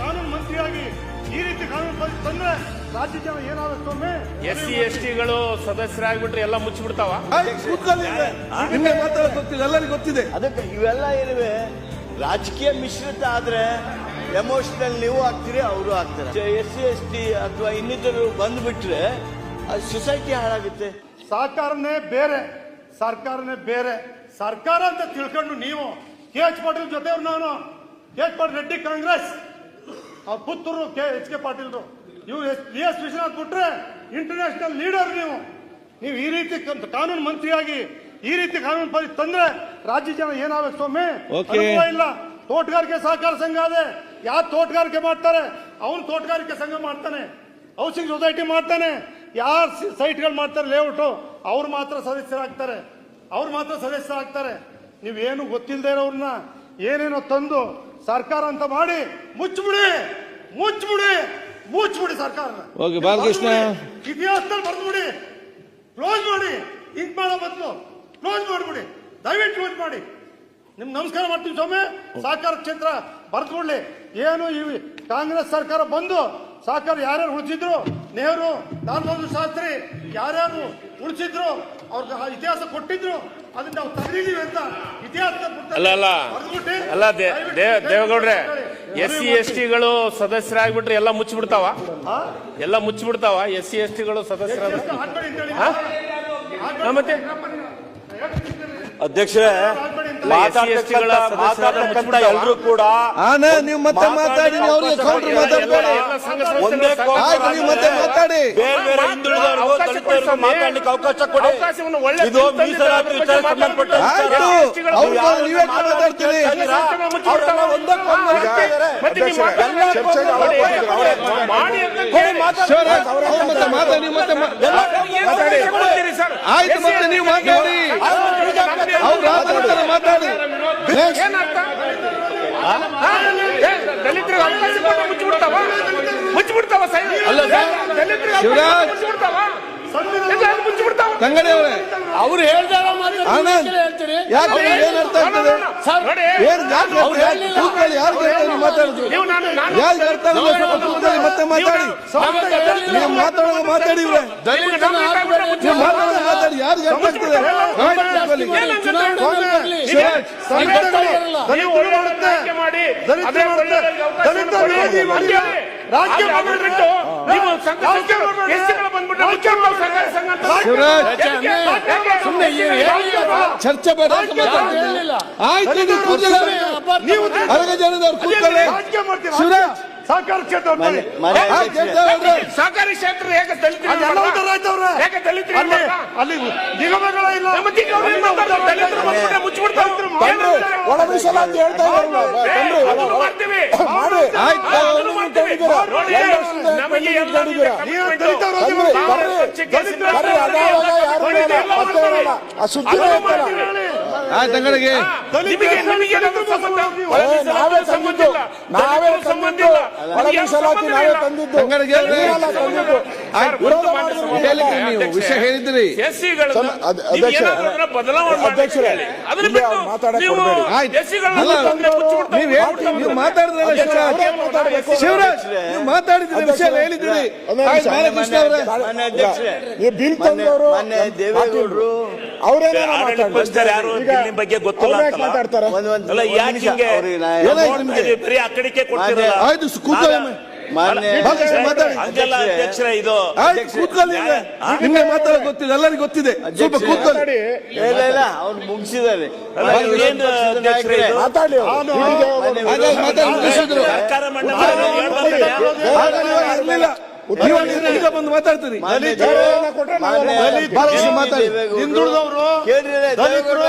ಕಾನೂನು ಮಂತ್ರಿಯಾಗಿ ಈ ರೀತಿ ಕಾನೂನು ತಂದ್ರೆ ರಾಜ್ಯ ಜನ ಏನಾಗುತ್ತೊಮ್ಮೆ ಎಸ್ ಸಿ ಎಸ್ ಟಿಗಳು ಸದಸ್ಯರಾಗ್ಬಿಟ್ರೆ ಎಲ್ಲ ಮುಚ್ಚಿಬಿಡ್ತಾವ? ನಿನ್ನೆ ಮಾತಾಡೋದು ಗೊತ್ತಿಲ್ಲ ಎಲ್ಲರಿಗೂ ಗೊತ್ತಿದೆ. ಅದಕ್ಕೆ ಇವೆಲ್ಲ ಏನಿವೆ ರಾಜಕೀಯ ಮಿಶ್ರಿತ ಆದ್ರೆ ಎಮೋಷನಲ್ ನೀವು ಆಗ್ತೀರಿ ಅವರು ಆಗ್ತಾರೆ. ಎಸ್ ಸಿ ಎಸ್ ಟಿ ಅಥವಾ ಇನ್ನಿತರು ಬಂದ್ಬಿಟ್ರೆ ಅದು ಸೊಸೈಟಿ ಹಾಳಾಗುತ್ತೆ. ಸರ್ಕಾರನೇ ಬೇರೆ ಸರ್ಕಾರನೇ ಬೇರೆ. ಸರ್ಕಾರ ಅಂತ ತಿಳ್ಕೊಂಡು ನೀವು ಕೆ ಎಚ್ ಪಾಟೀಲ್ ಜೊತೆ ನಾನು. ಕೆ ರೆಡ್ಡಿ ಕಾಂಗ್ರೆಸ್ ಅವ್ರ ಪುತ್ತೂರು ಕೆ ಎಚ್ ಕೆ ಪಾಟೀಲ್ರು. ನೀವು ಎಸ್ ಬಿ ಎಸ್ ವಿಶ್ವನಾಥ್ ಬಿಟ್ರೆ ಇಂಟರ್ನ್ಯಾಷನಲ್ ಲೀಡರ್ ನೀವು. ನೀವು ಈ ರೀತಿ ಕಾನೂನು ಮಂತ್ರಿಯಾಗಿ ಈ ರೀತಿ ಕಾನೂನು ಪರಿ ತಂದ್ರೆ ರಾಜ್ಯ ಜನ ಏನಾಗಬೇಕು ಸ್ವಾಮಿ? ಅನುಭವ ಇಲ್ಲ. ತೋಟಗಾರಿಕೆ ಸಹಕಾರ ಸಂಘ ಅದೇ. ಯಾರು ತೋಟಗಾರಿಕೆ ಮಾಡ್ತಾರೆ? ಅವನು ತೋಟಗಾರಿಕೆ ಸಂಘ ಮಾಡ್ತಾನೆ. ಹೌಸಿಂಗ್ ಸೊಸೈಟಿ ಮಾಡ್ತಾನೆ. ಯಾರು ಸೈಟ್ಗಳು ಮಾಡ್ತಾರೆ ಲೇಔಟ್ ಅವ್ರು ಮಾತ್ರ ಸದಸ್ಯರಾಗ್ತಾರೆ. ಅವ್ರು ಮಾತ್ರ ಸದಸ್ಯರಾಗ್ತಾರೆ. ನೀವೇನು ಗೊತ್ತಿಲ್ಲದೆ ಇರೋರನ್ನ ಏನೇನೋ ತಂದು ಸರ್ಕಾರ ಅಂತ ಮಾಡಿ ಮುಚ್ಚಿಬಿಡಿ ಮುಚ್ಚಿಬಿಡಿ ಮುಚ್ಚಿಬಿಡಿ ಸರ್ಕಾರ. ಓಕೆ ಬಾಲಕೃಷ್ಣ. ಇತಿಹಾಸದಲ್ಲಿ ಬರ್ದ್ಬಿಡಿ ಕ್ಲೋಸ್ ಮಾಡಿ. ಹಿಂಗ್ ಮಾಡೋ ಬದಲು ಕ್ಲೋಸ್ ಮಾಡಿಬಿಡಿ. ದಯವಿಟ್ಟು ಕ್ಲೋಸ್ ಮಾಡಿ. ನಿಮ್ ನಮಸ್ಕಾರ ಮಾಡ್ತೀವಿ ಸ್ವಾಮಿ. ಸಹಕಾರ ಕ್ಷೇತ್ರ ಬರ್ತ್ಕೊಳ್ಳಿ ಏನು ಈ ಕಾಂಗ್ರೆಸ್ ಸರ್ಕಾರ ಬಂದು ಸಹಕಾರ ಯಾರ್ಯಾರು ಉಳಿಸಿದ್ರು ನೆಹರು ಲಾಲ್ ಬಹದ್ದೂರ್ ಶಾಸ್ತ್ರಿ ಯಾರ್ಯಾರು ಉಳಿಸಿದ್ರು ಅವ್ರಿಗೆ ಆ ಇತಿಹಾಸ ಕೊಟ್ಟಿದ್ರು ಅದನ್ನ ನಾವು ತೆಗೆದಿದ್ದೀವಿ ಅಂತ ಇತಿಹಾಸ ಅಲ್ಲ ಅಲ್ಲ ಅಲ್ಲ ದೇವೇಗೌಡ್ರೆ ಎಸ್ ಸಿ. ಎಸ್ ಟಿಗಳು ಸದಸ್ಯರಾಗ್ಬಿಟ್ರೆ ಎಲ್ಲ ಮುಚ್ಚಿಬಿಡ್ತಾವ ಎಲ್ಲ ಮುಚ್ಚಿಬಿಡ್ತಾವ ಎಸ್ ಸಿ ಎಸ್ ಟಿಗಳು ಸದಸ್ಯರಾದ ಮತ್ತೆ ಅಧ್ಯಕ್ಷರೇ ಎಲ್ಲರೂ ಕೂಡ ಆನ ನೀವು ಮತ್ತೆ ಮಾತಾಡಿ ಕೌಂಟರ್ ಮಾತಾಡಬೇಡಿ ಒಂದೇ ಆಯ್ತು ನೀವು ಮತ್ತೆ ಮಾತಾಡಿ ಬೇರೆ ಬೇರೆ ಹಿಂದುಳಿದವರಿಗೂ ಅವಕಾಶ ದಲಿತರಿಗೂ ಕೊಡಿ ಮಾತಾಡ್ಲಿಕ್ಕೆ ಅವಕಾಶ ಕೊಡಿ ಅವಕಾಶವನ್ನು ಒಳ್ಳೆ ಇದು ಮೀಸಲಾತಿ ಸಂಬಂಧಪಟ್ಟ ಆಯ್ತು ಅವ್ರು ನೀವೇ ಮಾತಾಡ್ತೀರಿ. ಮಾತಾಡಿ. ಮತ್ತೆ ನೀವು ಮಾತಾಡಿ ಅವ್ರು ಮಾತಾಡ್ತಾರೆ ಮಾತಾಡಿ Next. ಏನರ್ಥ? ಹಾ? ಏ, ದಲಿತರಿಗೆ ಅವಕಾಶ ಮುಚ್ಚಿಬಿಡ್ತಾವ? ಮುಚ್ಚಿಬಿಡ್ತಾವ ದಲಿತರಿಗೆ ಮುಚ್ಚಿಬಿಡ್ತಾವ? ತಂಗಡಿ ಅವರೇ. ಅವ್ರು ಹೇಳ್ದಾರ ಆನಂದ್ ಯಾಕೆ ಏನ್ ಅರ್ಥ ಆಗ್ತದೆ ಏನ್? ಕೂತ್ಕೊಳ್ಳಿ ಯಾರು ಕೇಳ್ತಾರೆ ನೀವು ಮಾತಾಡುದು ನೀವು ನಾನು ನಾನು ಯಾರು ಅರ್ಥ ಆಗಲ್ಲ ಕೂತ್ಕೊಳ್ಳಿ ಮತ್ತೆ ಮಾತಾಡಿ. ನೀವು ಮಾತಾಡೋದು ಮಾತಾಡಿ. ಇವ್ರೆ ನೀವು ಮಾತಾಡೋದು ಮಾತಾಡಿ. ಯಾರು ಅರ್ಥ ಆಗ್ತದೆ. ದಲಿತ ನೀವು ಸಂಘ ಬಂದ್ಬಿಟ್ಟು ಹೇಳಿಲ್ಲ. ಚರ್ಚೆ ಬೇಡ. ಆಯ್ತು ನೀವು ಅರಗ ಜನದವ್ರು ಕೂತ್ಕೊಳ್ಳಿ. ಶಿವರಾಜ್ ಸಹಕಾರ ಕ್ಷೇತ್ರ. ಸಹಕಾರಿ ಕ್ಷೇತ್ರ ಹೇಗೆ ದಲಿತರಿಗೆ ಅದೆಲ್ಲ ಆಯ್ತವ್ರೆ. ಹೇಗೆ ದಲಿತರಿಗೆ ಅಲ್ಲಿ ನಿಗಮಗಳ ಇಲ್ಲ. ನಮ್ಮ ಅವ್ರು ಏನ್ ಮಾಡ್ತಾರೆ? ದಲಿತರು ಬಂದ್ಬಿಟ್ರೆ ಒಳ ಮೀಸಲಾತಿ ಹೇಳ್ತಾ ಏ, ಅದನ್ನು ಮಾಡ್ತೀವಿ. ಆಯ್ತು ಅದನ್ನು ಮಾಡ್ತೀವಿ. ನೋಡಿ, ಎಲ್ಲ. ದಲಿತ ಬರ್ರಿ, ಅದಾವಾಗ ಯಾರು ನೋಡಿ, ಬೇಡ, ಎಲ್ಲ ಮತ್ತೆ ಮಾಡ್ತೀವಿ. ಬೇಡ. ಆ ಸುದ್ದಿ ಅದನ್ನು ಆಯ್ತು ಅಂಗಡಿಗೆ ನಿಮಗೆ ನಿಮಗೆ ಏನಾದ್ರು ಸಂಬಂಧ? ಏ, ನಾವೇ ಸಂಬಂಧ ತಂದಿದ್ದು. ಇಲ್ಲ. ನಾವೇ ಸಂಬಂಧ ಇಲ್ಲ. ಒಳ ಮೀಸಲಾತಿ ಸಂಬಂಧ ನಾವೇ ತಂದಿದ್ದು. ನೀವು ವಿಷಯ ಹೇಳಿದ್ರಿ. ಶಿವರಾಜ್? ನೀವು ಮಾತಾಡಿದ್ರಿ ವಿಷಯ ಬಾಲಕೃಷ್ಣ ಅವರೇ. ಬಿಲ್ ತಂದವರು ದೇವೇಗೌಡರು. ಬಗ್ಗೆ ಗೊತ್ತಿಲ್ಲ ಮಾತಾಡ್ತಾರೆ? ಆಯ್ತು ಕೂತ್ಕೊಳ್ಳಿ. ಮಾನ್ಯ ಬಾಲಕೃಷ್ಣ ಮಾತಾಡಿ. ಹಂಗೆಲ್ಲ ಅಧ್ಯಕ್ಷರೇ ಇದು ಕೂತ್ಕೊಳ್ಳಿ. ನಿಮ್ಗೆ ಮಾತಾಡೋದು ಗೊತ್ತಿದೆ ಎಲ್ಲರಿಗೂ ಗೊತ್ತಿದೆ. ಸ್ವಲ್ಪ ಕೂತ್ಕೊಳ್ಳಿ. ಇಲ್ಲ ಇಲ್ಲ ಅವ್ರು ಮುಗಿಸಿದ್ದಾರೆ. ಏನು ಅಧ್ಯಕ್ಷರೇ ಇದು? ಮಾತಾಡಿ ಸರ್ಕಾರ ಈಗ ಬಂದು ಮಾತಾಡ್ತೀರಿ. ಹಿಂದುಳಿದವರು ಕೇಳ್ರಿ ದಲಿತರು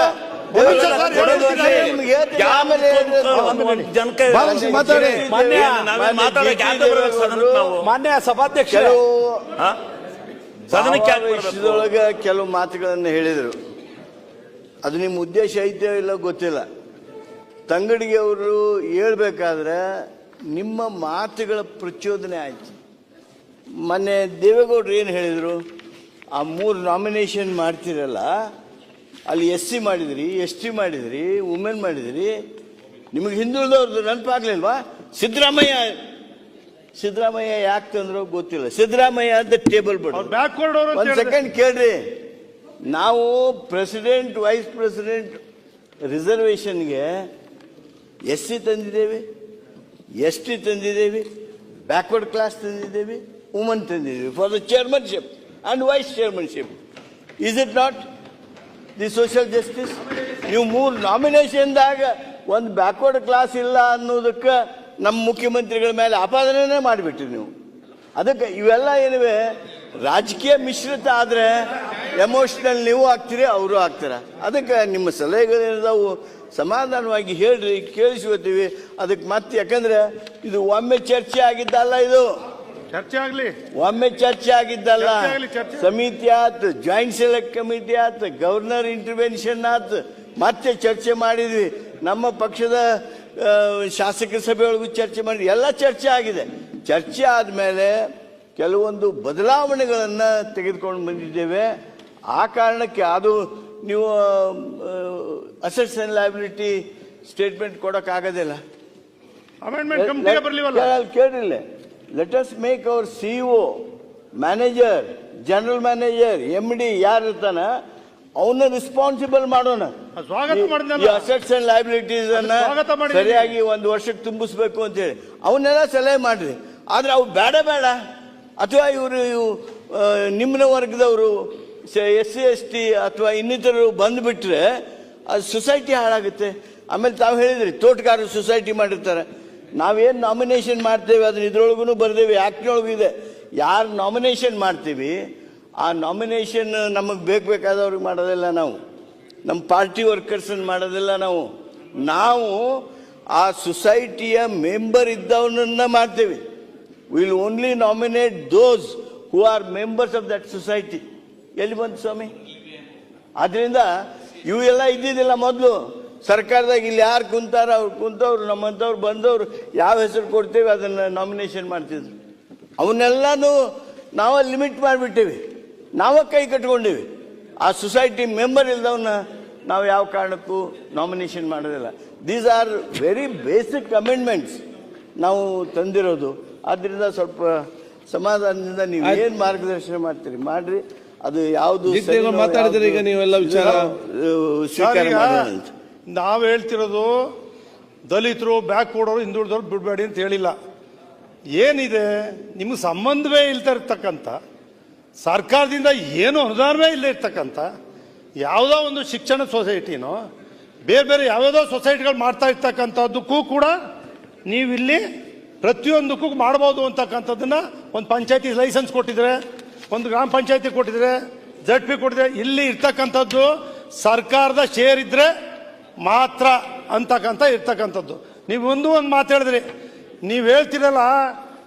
ಮಾನ್ಯ ಸಭಾಧ್ಯಕ್ಷರು. ಸದನಕ್ಕೆ ಕೆಲವು ಮಾತುಗಳನ್ನು ಹೇಳಿದರು. ಅದು ನಿಮ್ಮ ಉದ್ದೇಶ ಐತೆ ಇಲ್ಲ ಗೊತ್ತಿಲ್ಲ. ತಂಗಡಿಗೆ ಅವರು ಹೇಳ್ಬೇಕಾದ್ರೆ ನಿಮ್ಮ ಮಾತುಗಳ ಪ್ರಚೋದನೆ ಆಯ್ತು. ಮೊನ್ನೆ ದೇವೇಗೌಡರು ಏನು ಹೇಳಿದರು? ಆ ಮೂರು ನಾಮಿನೇಷನ್ ಮಾಡ್ತಿರಲ್ಲ ಅಲ್ಲಿ ಎಸ್ ಸಿ ಮಾಡಿದ್ರಿ ಎಸ್ ಟಿ ಮಾಡಿದ್ರಿ ವುಮೆನ್ ಮಾಡಿದ್ರಿ. ನಿಮಗೆ ಹಿಂದುಳಿದವ್ರದ್ದು ನೆನಪಾಗ್ಲಿಲ್ವಾ? ಸಿದ್ದರಾಮಯ್ಯ ಸಿದ್ದರಾಮಯ್ಯ ಯಾಕೆ ತಂದ್ರೋ ಗೊತ್ತಿಲ್ಲ. ಸಿದ್ದರಾಮಯ್ಯ ಅಂತ ಟೇಬಲ್ ಬಿಡ ಒಂದು ಸೆಕೆಂಡ್ ಕೇಳ್ರಿ. ನಾವು ಪ್ರೆಸಿಡೆಂಟ್ ವೈಸ್ ಪ್ರೆಸಿಡೆಂಟ್ ರಿಸರ್ವೇಷನ್ಗೆ ಎಸ್ ಸಿ ತಂದಿದ್ದೇವೆ ಎಸ್ ಟಿ ತಂದಿದ್ದೇವೆ ಬ್ಯಾಕ್ವರ್ಡ್ ಕ್ಲಾಸ್ ತಂದಿದ್ದೇವೆ ವುಮನ್ ತಂದಿದ್ದೇವೆ. For the chairmanship and vice chairmanship is it not the social justice ನೀವು ಮೂರು ನಾಮಿನೇಷನ್ದಾಗ ಒಂದು ಬ್ಯಾಕ್ವರ್ಡ್ ಕ್ಲಾಸ್ ಇಲ್ಲ ಅನ್ನೋದಕ್ಕೆ ನಮ್ಮ ಮುಖ್ಯಮಂತ್ರಿಗಳ ಮೇಲೆ ಆಪಾದನೆ ಮಾಡಿಬಿಟ್ರಿ ನೀವು. ಅದಕ್ಕೆ ಇವೆಲ್ಲ ಏನಿವೆ, ರಾಜಕೀಯ ಮಿಶ್ರಿತ ಆದರೆ ಎಮೋಷನಲ್ ನೀವು ಆಗ್ತೀರಿ, ಅವರು ಆಗ್ತಾರೆ. ಅದಕ್ಕೆ ನಿಮ್ಮ ಸಲಹೆಗಳೇನಿದಾವು ಸಮಾಧಾನವಾಗಿ ಹೇಳ್ರಿ ಕೇಳಿಸ್ಕೊತೀವಿ ಅದಕ್ಕೆ ಮತ್ತೆ ಯಾಕಂದ್ರೆ ಇದು ಒಮ್ಮೆ ಚರ್ಚೆ ಆಗಿದ್ದಲ್ಲ ಇದು. ಚರ್ಚೆ ಆಗ್ಲಿ. ಒಮ್ಮೆ ಚರ್ಚೆ ಆಗಿದ್ದಲ್ಲ. ಸಮಿತಿ ಆತ್ ಜಾಯಿಂಟ್ ಸೆಲೆಕ್ಟ್ ಕಮಿಟಿ ಆತ್ ಗವರ್ನರ್ ಇಂಟರ್ವೆನ್ಷನ್ ಆತ್. ಮತ್ತೆ ಚರ್ಚೆ ಮಾಡಿದ್ವಿ. ನಮ್ಮ ಪಕ್ಷದ ಶಾಸಕ ಸಭೆಯೊಳಗೂ ಚರ್ಚೆ ಮಾಡಿ ಎಲ್ಲ ಚರ್ಚೆ ಆಗಿದೆ. ಚರ್ಚೆ ಆದಮೇಲೆ ಕೆಲವೊಂದು ಬದಲಾವಣೆಗಳನ್ನು ತೆಗೆದುಕೊಂಡು ಬಂದಿದ್ದೇವೆ. ಆ ಕಾರಣಕ್ಕೆ ಅದು ನೀವು ಅಸೆಟ್ಸ್ ಅಂಡ್ ಲಯಬಿಲಿಟಿ ಸ್ಟೇಟ್ಮೆಂಟ್ ಕೊಡೋಕ್ಕಾಗೋದಿಲ್ಲ ಕೇಳಿಲ್ಲ let us make our O manager general manager M D ಯಾರು ಇರ್ತಾನ ಅವನ್ನ ರೆಸ್ಪಾನ್ಸಿಬಲ್ ಮಾಡೋಣ. ಸ್ವಾಗತ ಮಾಡಿದ್ನಲ್ಲ. ಅಸೆಟ್ಸ್ ಅಂಡ್ ಲೈಬಿಲಿಟೀಸ್ ಅನ್ನ ಸರಿಯಾಗಿ ಒಂದು ವರ್ಷಕ್ಕೆ ತುಂಬಿಸ್ಬೇಕು ಅಂತ ಹೇಳಿ. ಅವನ್ನೆಲ್ಲ ಸಲಹೆ ಮಾಡ್ರಿ. ಆದ್ರೆ ಅವು ಬೇಡ ಬೇಡ. ಅಥವಾ ಇವರು ನಿಮ್ಮನ ವರ್ಗದವರು ಎಸ್ ಸಿ ಎಸ್ ಟಿ ಅಥವಾ ಇನ್ನಿತರರು ಬಂದ್ಬಿಟ್ರೆ ಅದು ಸೊಸೈಟಿ ಹಾಳಾಗುತ್ತೆ. ಆಮೇಲೆ ತಾವು ಹೇಳಿದ್ರಿ ತೋಟಗಾರರು ಸೊಸೈಟಿ ಮಾಡಿರ್ತಾರೆ. ನಾವೇನು ನಾಮಿನೇಷನ್ ಮಾಡ್ತೇವೆ, ಅದನ್ನ ಇದ್ರೊಳಗೂ ಬರ್ದೇವೆ ಆ್ಯಕ್ಟ್ನೊಳಗೂ ಇದೆ? ಯಾರು ನಾಮಿನೇಷನ್ ಮಾಡ್ತೀವಿ, ಆ ನಾಮಿನೇಷನ್ ನಮಗೆ ಬೇಕು ಬೇಕಾದವ್ರಿಗೆ ಮಾಡೋದಿಲ್ಲ ನಾವು. ನಮ್ಮ ಪಾರ್ಟಿ ವರ್ಕರ್ಸನ್ನು ಮಾಡೋದಿಲ್ಲ ನಾವು. ನಾವು ಆ ಸೊಸೈಟಿಯ ಮೆಂಬರ್ ಇದ್ದವನನ್ನ ಮಾಡ್ತೇವೆ. Will only nominate those who are members of that society ಎಲ್ಲಿ ಬಂತು ಸ್ವಾಮಿ? ಆದ್ರಿಂದ ಇವೆಲ್ಲ ಇದ್ದಿದ್ದಿಲ್ಲ ಮೊದಲು. ಸರ್ಕಾರದಾಗ ಇಲ್ಲಿ ಯಾರು ಕುಂತಾರ ಅವ್ರು ಕುಂತವ್ರು ನಮ್ಮಂಥವ್ರು ಬಂದವರು ಯಾವ ಹೆಸರು ಕೊಡ್ತೇವೆ ಅದನ್ನು ನಾಮಿನೇಷನ್ ಮಾಡ್ತಿದ್ರು. ಅವನ್ನೆಲ್ಲನೂ ನಾವು ಲಿಮಿಟ್ ಮಾಡಿಬಿಟ್ಟೇವಿ. ನಾವು ಕೈ ಕಟ್ಕೊಂಡಿವಿ. ಆ ಸೊಸೈಟಿ ಮೆಂಬರ್ ಇಲ್ದವನ್ನ ನಾವು ಯಾವ ಕಾರಣಕ್ಕೂ ನಾಮಿನೇಷನ್ ಮಾಡೋದಿಲ್ಲ. These are very basic amendments ನಾವು ತಂದಿರೋದು. ಆದ್ದರಿಂದ ಸ್ವಲ್ಪ ಸಮಾಧಾನದಿಂದ ನೀವು ಏನು ಮಾರ್ಗದರ್ಶನ ಮಾಡ್ತೀರಿ? ಮಾಡ್ರಿ. ಅದು ಯಾವುದು ಮಾತಾಡಿದ್ರೆ ಈಗ ನೀವೆಲ್ಲ ವಿಚಾರ- ಸ್ವೀಕಾರ ಮಾಡೋಣ ನಾವು ಹೇಳ್ತಿರೋದು ದಲಿತರು, ಬ್ಯಾಕ್ ಕೊಡೋರು ಹಿಂದುಳಿದವ್ರು ಬಿಡಬೇಡಿ ಅಂತ ಹೇಳಿಲ್ಲ. ಏನಿದೆ? ನಿಮ್ಗೆ ಸಂಬಂಧವೇ ಇಲ್ತಾ ಇರ್ತಕ್ಕಂಥ, ಸರ್ಕಾರದಿಂದ ಏನು ಅನುದಾನವೇ ಇಲ್ಲ ಇರ್ತಕ್ಕಂಥ, ಯಾವುದೋ ಒಂದು ಶಿಕ್ಷಣ ಸೊಸೈಟಿನೋ, ಬೇರೆ ಬೇರೆ ಯಾವ್ಯಾವುದೋ ಸೊಸೈಟಿಗಳು ಮಾಡ್ತಾ ಇರ್ತಕ್ಕಂಥದ್ದಕ್ಕೂ ಕೂಡ ನೀವಿಲ್ಲಿ ಪ್ರತಿಯೊಂದಕ್ಕೂ ಮಾಡ್ಬೋದು ಅಂತಕ್ಕಂಥದ್ದನ್ನು ಒಂದು ಪಂಚಾಯತಿ ಲೈಸೆನ್ಸ್ ಕೊಟ್ಟಿದ್ರೆ, ಒಂದು ಗ್ರಾಮ ಪಂಚಾಯತಿ ಕೊಟ್ಟಿದ್ರೆ ಜಡ್ ಪಿ ಕೊಟ್ಟಿದ್ರೆ, ಇಲ್ಲಿ ಇರ್ತಕ್ಕಂಥದ್ದು ಸರ್ಕಾರದ ಶೇರ್ ಇದ್ರೆ ಮಾತ್ರ ಅಂತಕ್ಕಂಥ ಇರ್ತಕ್ಕಂಥದ್ದು. ನೀವು ಒಂದು ಒಂದು ಮಾತು ಹೇಳಿದ್ರಿ. ನೀವು ಹೇಳ್ತಿರಲ್ಲ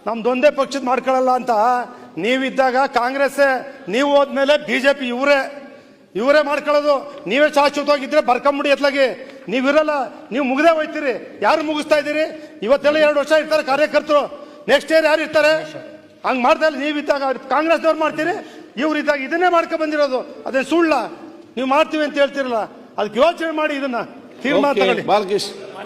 ನಮ್ದೊಂದೇ ಪಕ್ಷದ ಮಾಡ್ಕೊಳ್ಳಲ್ಲ ಅಂತ. ನೀವಿದ್ದಾಗ ಕಾಂಗ್ರೆಸ್ ನೀವು ಹೋದ್ಮೇಲೆ ಬಿ ಜೆ ಪಿ ಇವರೇ. ಇವರೇ ಮಾಡ್ಕೊಳ್ಳೋದು. ನೀವೇ ಶಾಶ್ವತವಾಗಿದ್ದರೆ ಬರ್ಕೊಂಬಿಡಿ ಎತ್ಲಾಗಿ. ನೀವಿರಲ್ಲ, ನೀವು ಮುಗ್ದೇ ಹೋಯ್ತೀರಿ. ಯಾರು ಮುಗಿಸ್ತಾ ಇದ್ದೀರಿ? ಇವತ್ತೆಲ್ಲ ಎರಡು ವರ್ಷ ಇರ್ತಾರೆ ಕಾರ್ಯಕರ್ತರು. ನೆಕ್ಸ್ಟ್ ಇಯರ್ ಯಾರು ಇರ್ತಾರೆ? ಹಂಗೆ ಮಾಡ್ತಾ ಇಲ್ಲ. ನೀವಿದ್ದಾಗ ಕಾಂಗ್ರೆಸ್ನವ್ರು ಮಾಡ್ತೀರಿ. ಇವ್ರು ಇದ್ದಾಗ ಇದನ್ನೇ ಮಾಡ್ಕೊಂಡ್ಬಂದಿರೋದು ಅದೇ ಸುಳ್ಳ? ನೀವು ಮಾಡ್ತೀವಿ ಅಂತ ಹೇಳ್ತಿರಲ್ಲ. ಅದಕ್ಕೆ ಯೋಚನೆ ಮಾಡಿ ಇದನ್ನ ತೀರ್ಮಾನ ತಗೊಳ್ಳಿ. ಬಾಲಕೃಷ್ಣ.